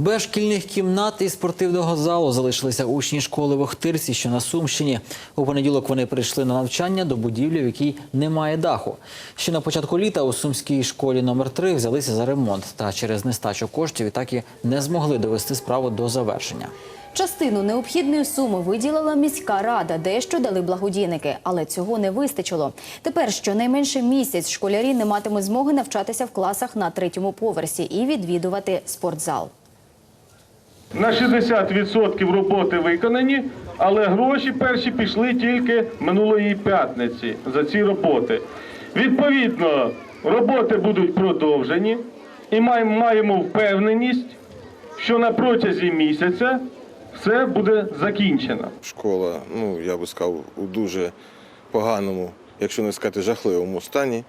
Без шкільних кімнат і спортивного залу залишилися учні школи в Охтирці, що на Сумщині. У понеділок вони прийшли на навчання до будівлі, в якій немає даху. Ще на початку літа у сумській школі номер 3 взялися за ремонт. Та через нестачу коштів і так і не змогли довести справу до завершення. Частину необхідної суми виділила міська рада, дещо дали благодійники, але цього не вистачило. Тепер щонайменше місяць школярі не матимуть змоги навчатися в класах на третьому поверсі і відвідувати спортзал. На 60% роботи виконані, але гроші перші пішли тільки минулої п'ятниці за ці роботи. Відповідно, роботи будуть продовжені, і маємо, впевненість, що на протязі місяця все буде закінчено. Школа, ну я би сказав, у дуже поганому, якщо не сказати жахливому стані.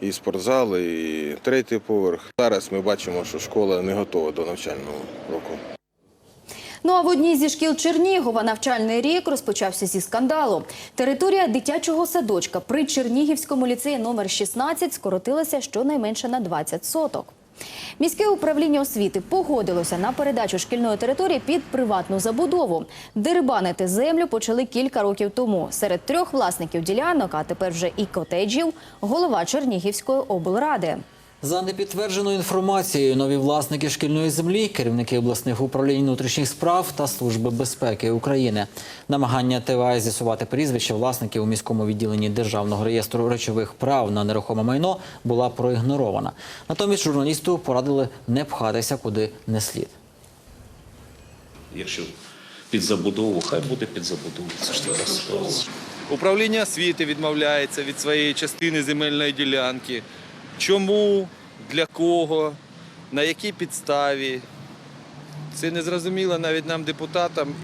І спортзал, і третій поверх. Зараз ми бачимо, що школа не готова до навчального року. Ну а в одній зі шкіл Чернігова навчальний рік розпочався зі скандалу. Територія дитячого садочка при Чернігівському ліцеї номер 16 скоротилася щонайменше на 20 соток. Міське управління освіти погодилося на передачу шкільної території під приватну забудову. Дерибанити землю почали кілька років тому. Серед трьох власників ділянок, а тепер вже і котеджів, голова Чернігівської облради. За непідтвердженою інформацією, нові власники шкільної землі, керівники обласних управлінь внутрішніх справ та Служби безпеки України. Намагання ТВА з'ясувати прізвища власників у міському відділенні Державного реєстру речових прав на нерухоме майно була проігнорована. Натомість журналісту порадили не пхатися куди не слід. Якщо під забудову, хай буде під забудову. Це ж така ситуація. Управління освіти відмовляється від своєї частини земельної ділянки. Чому, для кого, на якій підставі? Це не зрозуміло навіть нам, депутатам.